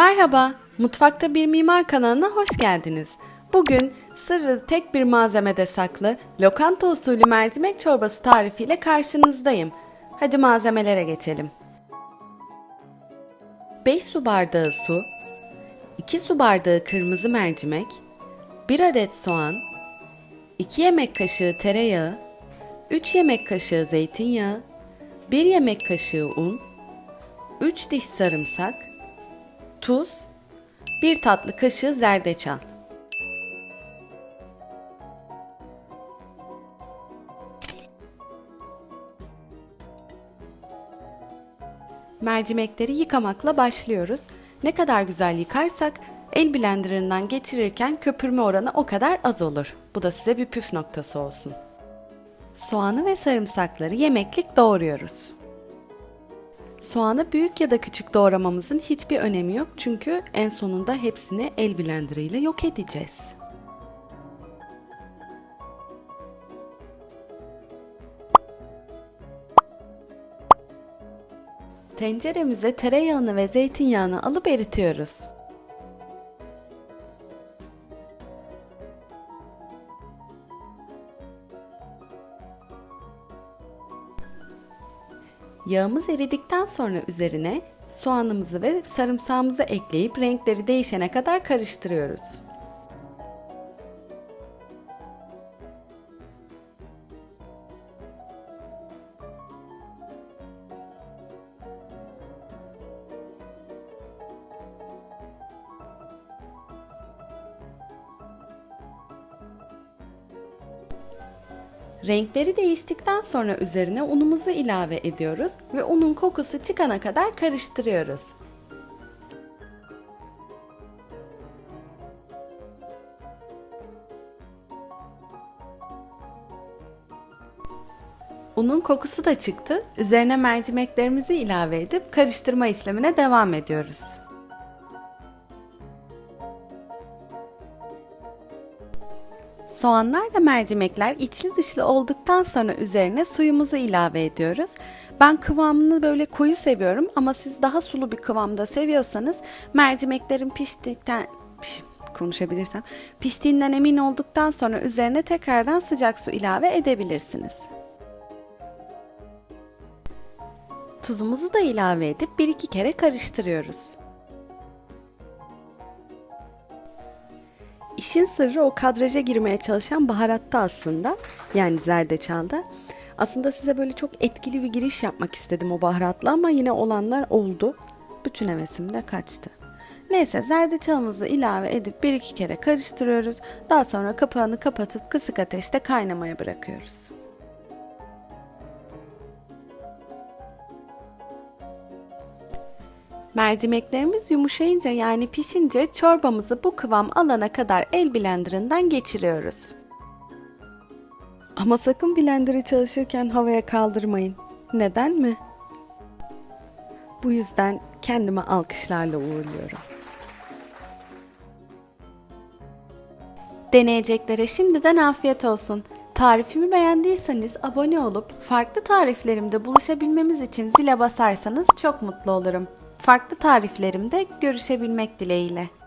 Merhaba, Mutfakta Bir Mimar kanalına hoş geldiniz. Bugün sırrı tek bir malzemede saklı lokanta usulü mercimek çorbası tarifiyle karşınızdayım. Hadi malzemelere geçelim. 5 su bardağı su, 2 su bardağı kırmızı mercimek, 1 adet soğan, 2 yemek kaşığı tereyağı, 3 yemek kaşığı zeytinyağı, 1 yemek kaşığı un, 3 diş sarımsak, tuz, 1 tatlı kaşığı zerdeçal. Mercimekleri yıkamakla başlıyoruz. Ne kadar güzel yıkarsak el blenderından geçirirken köpürme oranı o kadar az olur. Bu da size bir püf noktası olsun. Soğanı ve sarımsakları yemeklik doğruyoruz. Soğanı büyük ya da küçük doğramamızın hiçbir önemi yok çünkü en sonunda hepsini el blenderıyla yok edeceğiz. Tenceremize tereyağını ve zeytinyağını alıp eritiyoruz. Yağımız eridikten sonra üzerine soğanımızı ve sarımsağımızı ekleyip renkleri değişene kadar karıştırıyoruz. Renkleri değiştikten sonra üzerine unumuzu ilave ediyoruz ve unun kokusu çıkana kadar karıştırıyoruz. Unun kokusu da çıktı. Üzerine mercimeklerimizi ilave edip karıştırma işlemine devam ediyoruz. Soğanlar da mercimekler içli dışlı olduktan sonra üzerine suyumuzu ilave ediyoruz. Ben kıvamını böyle koyu seviyorum ama siz daha sulu bir kıvamda seviyorsanız mercimeklerin piştikten piş- konuşabilirsem piştiğinden emin olduktan sonra üzerine tekrardan sıcak su ilave edebilirsiniz. Tuzumuzu da ilave edip bir iki kere karıştırıyoruz. İşin sırrı o kadraja girmeye çalışan baharatta aslında. Yani zerdeçalda. Aslında size böyle çok etkili bir giriş yapmak istedim o baharatla ama yine olanlar oldu. Bütün hevesim de kaçtı. Neyse zerdeçalımızı ilave edip bir iki kere karıştırıyoruz. Daha sonra kapağını kapatıp kısık ateşte kaynamaya bırakıyoruz. Mercimeklerimiz yumuşayınca yani pişince çorbamızı bu kıvam alana kadar el blenderından geçiriyoruz. Ama sakın blenderı çalışırken havaya kaldırmayın. Neden mi? Bu yüzden kendime alkışlarla uğurluyorum. Deneyeceklere şimdiden afiyet olsun. Tarifimi beğendiyseniz abone olup farklı tariflerimde buluşabilmemiz için zile basarsanız çok mutlu olurum. Farklı tariflerimde görüşebilmek dileğiyle.